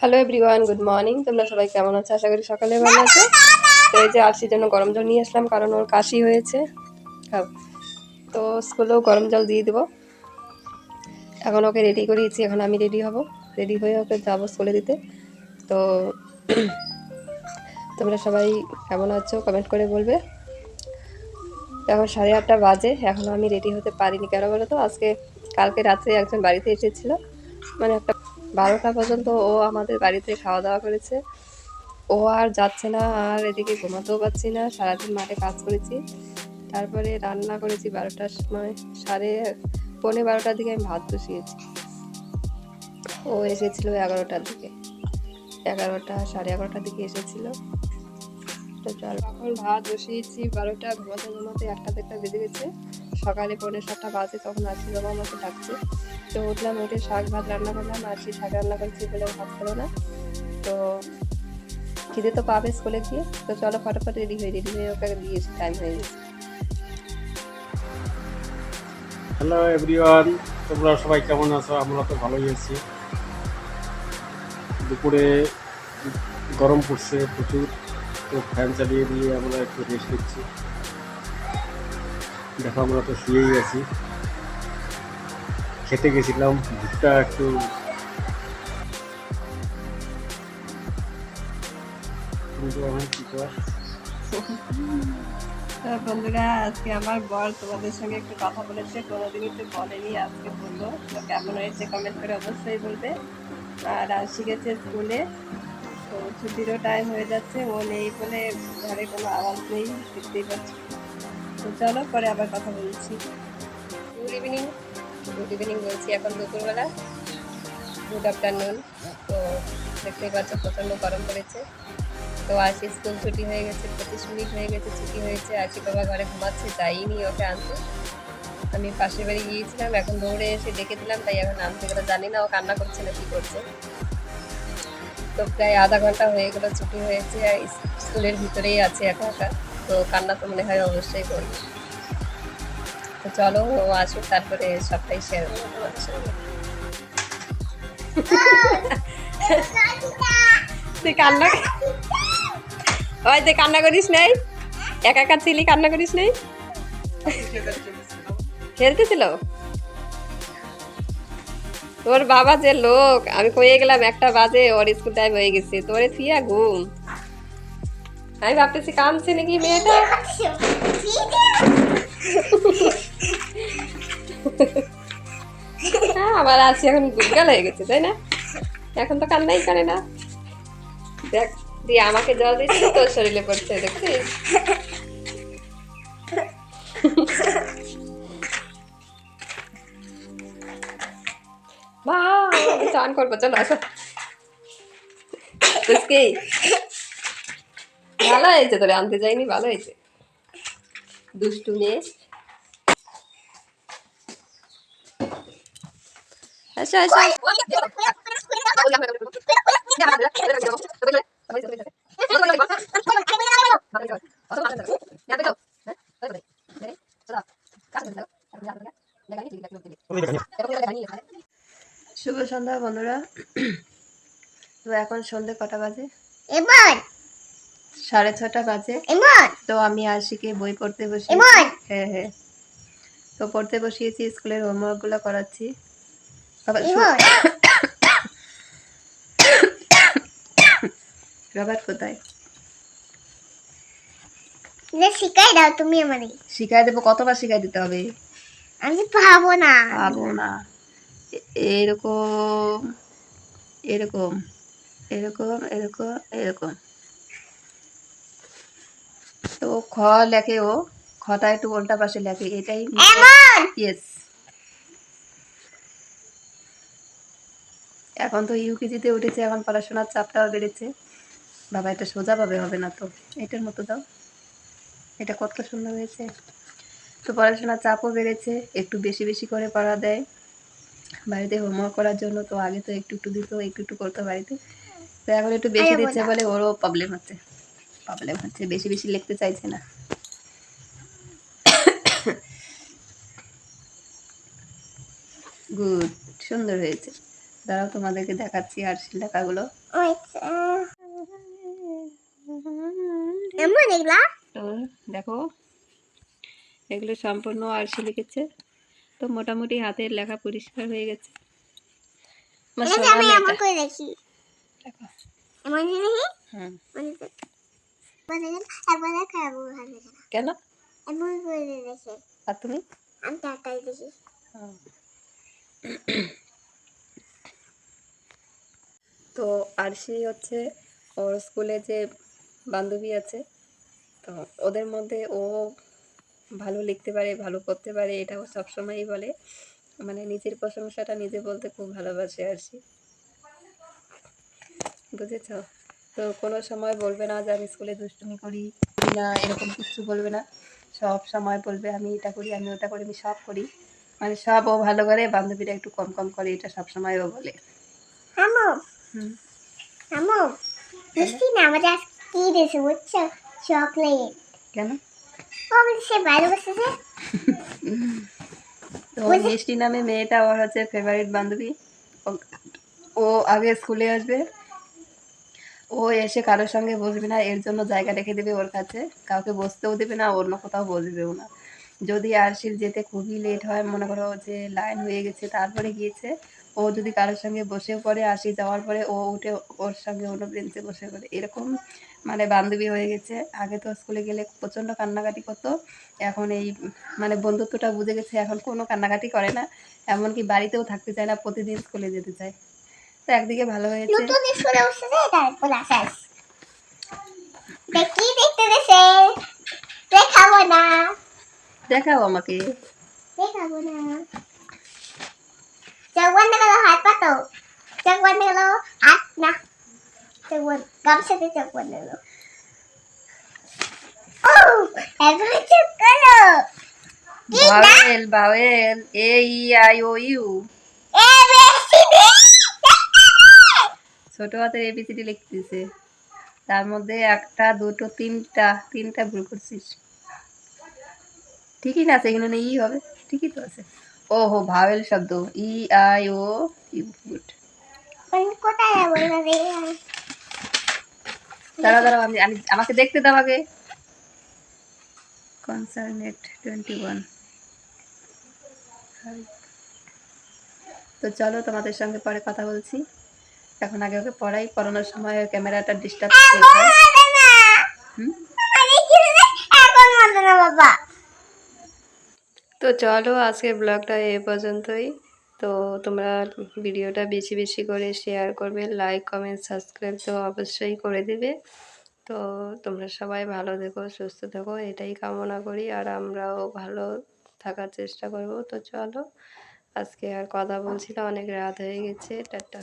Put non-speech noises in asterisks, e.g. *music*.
Hello everyone good morning তোমরা সবাই কেমন আছো? আশা করি সকালে ভালো আছো। তো এই যে আরসির জন্য গরম জল নিয়ে আসলাম কারণ ওর কাশি হয়েছে। তো স্কুলেও গরম জল দিয়ে দেবো। এখন ওকে রেডি করিয়েছি এখন আমি রেডি হব। রেডি হয়ে ওকে যাব স্কুলে দিতে। তো তোমরা সবাই কেমন আছো? কমেন্ট করে বলবে। এখন সাড়ে আটটা বাজে এখনও আমি রেডি হতে পারিনি। কেন বলো তো? আজকে কালকে রাত্রে একজন বাড়িতে এসেছিল। মানে একটা বারোটা পর্যন্ত ও আমাদের বাড়িতে খাওয়া দাওয়া করেছে। ও আর যাচ্ছে না, আর এদিকে ঘুমাতেও পারছি না, সারাদিন মাঠে কাজ করেছি। তারপরে রান্না করেছি বারোটার সময়, সাড়ে পৌনে বারোটার দিকে আমি ভাত বসিয়েছি। ও এসেছিল এগারোটার দিকে। এগারোটা, সাড়ে এগারোটার দিকে এসেছিল। তো চল, এখন ভাত বসিয়েছি, বারোটা, ঘুমাতে ঘুমাতে একটা দেড়টা বেজে গেছে। সকালে পৌনে সাতটা বাজে, তখন আশি বাবা আমাকে ডাকছে। তো উঠলাম, উঠে শাক ভাত রান্না করলাম, আর সেই শাক রান্না করছি বলে ভাত খেলো না। তো খিদে তো পাবে স্কুলে গিয়ে। তো চলো ফটাফট রেডি হয়ে রেডি হয়ে ওকে দিয়েছি টাইম হয়ে গেছে। হ্যালো এভরিওয়ান তোমরা সবাই কেমন আছো? আমরা তো ভালোই আছি। দুপুরে গরম পড়ছে প্রচুর, তো ফ্যান চালিয়ে দিয়ে আমরা একটু রেস্ট নিচ্ছি। দেখো আমরা তো শুয়েই আছি। খেতে গেছিলাম, ভুট্টা একটু। বন্ধুরা, আজকে আমার বর তোমাদের সঙ্গে একটু কথা বলেছে কোনোদিনই তো বলেনি, আজকে বলল। তো কেমন হয়েছে কমেন্ট করে অবশ্যই বলবে। আর শিখেছে স্কুলে, তো ছুটিরও টাইম হয়ে যাচ্ছে, ও নেই বলে ঘরে কোনো আওয়াজ নেই, দেখতেই পাচ্ছি। তো চলো, পরে আবার কথা বলছি। গুড ইভিনিং গুড ইভিনিং বলছি এখন দুপুরবেলা গুড আফটারনুন তো দেখতেই পাচ্ছ প্রচণ্ড গরম পড়েছে। তো আজকে স্কুল ছুটি হয়ে গেছে, পঁচিশ মিনিট হয়ে গেছে, ছুটি হয়েছে। আজকে বাবা ঘরে ঘুমাচ্ছে যাইনি ওকে আনতে। আমি পাশের বাড়ি গিয়েছিলাম, এখন দৌড়ে এসে ডেকে দিলাম, তাই এখন আনতে গেলে। জানি না ও কান্না করছে না কি করছে। তো প্রায় আধা ঘণ্টা হয়ে গেল, ছুটি হয়েছে স্কুলের ভিতরেই আছে একা একা। তো কান্না তো মনে হয় অবশ্যই করবে। চলো, ও আসুক, তারপরে সবটাই শেয়ার তুই কান্না ওই তুই কান্না করিস নাই? একা একা ছিলি কান্না করিস নাই? খেলতেছিল? তোর বাবা যে লোক, আমি কয়ে গেলাম একটা বাজে, ওর স্কুল টাইম হয়ে গেছে। তোরে থিয়া ঘুম। আমি ভাবতেছি কামছে নাকি মেয়েটা? আমার আছে এখন গুলগাল হয়ে গেছে, তাই না? এখন তো কান্নাই করে না। দেখ, দিয়ে আমাকে জল দিচ্ছে, তোর শরীরে পড়ছে, দেখছিস? চান করব, চলো, আসো। ভালো হয়েছে তোরে, আনতে যাইনি, ভালো হয়েছে। দুষ্টু মেয়ে। আসো আসো শুভ সন্ধ্যা বন্ধুরা। তো এখন সন্ধে কটা বাজে? এবার সাড়ে ছটা বাজে। এবার তো আমি আশিকে বই পড়তে বসি হ্যাঁ হ্যাঁ। তো পড়তে বসিয়েছি স্কুলের হোমওয়ার্কগুলো করাচ্ছি। রবার্ট *coughs* কোথায় শিখাই দাও তুমি আমারে। শিখাই দেবো কতবার শিখাই দিতে হবে? আমি পাবো না। পাবো না। এরকম এরকম এরকম এরকম এরকম। তো খ লেখে ও খটা একটু উল্টা পাশে লেখে এটাই ইয়েস এখন তো ইউকেজিতে উঠেছে এখন পড়াশোনার চাপটাও বেড়েছে। বাবা এটা সোজাভাবে হবে না তো? এটার মতো দাও। এটা কত সুন্দর হয়েছে। তো পড়াশোনার চাপও বেড়েছে একটু বেশি বেশি করে পড়া দেয়। বাড়িতে হোমওয়ার্ক করার জন্য তো আগে তো একটু একটু দিত একটু একটু করতো বাড়িতে। তো এখন একটু বেশি দিচ্ছে বলে ওরও প্রবলেম হচ্ছে। প্রবলেম হচ্ছে বেশি বেশি লিখতে চাইছে না। *coughs* গুড সুন্দর হয়েছে। দাঁড়াও তোমাদেরকে দেখাচ্ছি আরশির লেখাগুলো এমন দেখো এগুলো সম্পূর্ণ আরশি লিখেছে তো মোটামুটি হাতের লেখা পরিষ্কার হয়ে গেছে। দেখাবো ভালো করে। কেন? আর তুমি? আমি দেখি। তো আর আরশি হচ্ছে ওর স্কুলে যে বান্ধবী আছে, তো ওদের মধ্যে ও ভালো লিখতে পারে, ভালো করতে পারে, এটা ও সবসময়ই বলে। মানে নিজের প্রশংসাটা নিজে বলতে খুব ভালোবাসে আরশি। বুঝেছ? তো কোনো সময় বলবে না যে আমি স্কুলে দুষ্টুমি করি না, এরকম কিছু বলবে না। সব সময় বলবে, আমি এটা করি, আমি ওটা করি, আমি সব করি। মানে সব ও ভালো করে বান্ধবীরা একটু কম কম করে, এটা সবসময় ও বলে। আমো মিষ্টি না আমাদের আজকে কি দিয়েছে বুঝছ? চকলেট। কেন? ও সে বাইরে বসেছে। তো মিষ্টি নামে মেয়েটা ওর হচ্ছে ফেভারিট বান্ধবী। ও- ও আগে স্কুলে আসবে। ও এসে কারোর সঙ্গে বসবে না এর জন্য জায়গা রেখে দেবে ওর কাছে। কাউকে বসতেও দেবে না অন্য কোথাও বসবেও না। যদি আরশির যেতে খুবই লেট হয়, মনে করো যে লাইন হয়ে গেছে, তারপরে গিয়েছে, ও যদি কারোর সঙ্গে বসে পড়ে আসি যাওয়ার পরে ও উঠে ওর সঙ্গে অন্য বেঞ্চে বসে পড়ে। এরকম মানে বান্ধবী হয়ে গেছে। আগে তো স্কুলে গেলে প্রচণ্ড কান্নাকাটি করতো। এখন এই মানে বন্ধুত্বটা বুঝে গেছে, এখন কোনো কান্নাকাটি করে না। এমনকি বাড়িতেও থাকতে চায় না, প্রতিদিন স্কুলে যেতে চায়। তো একদিকে ভালো হয়েছে। দেখি, দেখতে দেখাবো না। দেখাও আমাকে। দেখাবো না। চোখ বন্ধ করো হাত পাতো চোখ বন্ধ করো হাত না। চোখ বন্ধ গামছাতে চোখ বন্ধ করো। এবার চোখ করো। কি না? Vowel vowel A E I O U ছোট হাতের এবিসিডি লিখতে দিছে তার মধ্যে একটা দুটো তিনটা তিনটা ভুল করছিস। ঠিকই না আছে এখানে ই হবে। ঠিকই তো আছে। ও হো ভাওয়েল শব্দ। E I O U good. দাঁড়াও দাঁড়াও আমি আমি আমাকে দেখতে দাও আগে। Consonant twenty one. তো চলো তোমাদের সঙ্গে পরে কথা বলছি। এখন আগে ওকে পড়াই। পড়ানোর সময় ক্যামেরাটা ডিস্টার্ব না। হুম? বাবা। তো চলো আজকের ব্লগটা এ পর্যন্তই। তো তোমরা ভিডিওটা বেশি বেশি করে শেয়ার করবে লাইক কমেন্ট সাবস্ক্রাইব তো অবশ্যই করে দেবে। তো তোমরা সবাই ভালো থেকো, সুস্থ থেকো, এটাই কামনা করি। আর আমরাও ভালো থাকার চেষ্টা করব। তো চলো আজকে আর কথা বলছি অনেক রাত হয়ে গেছে। টাটা।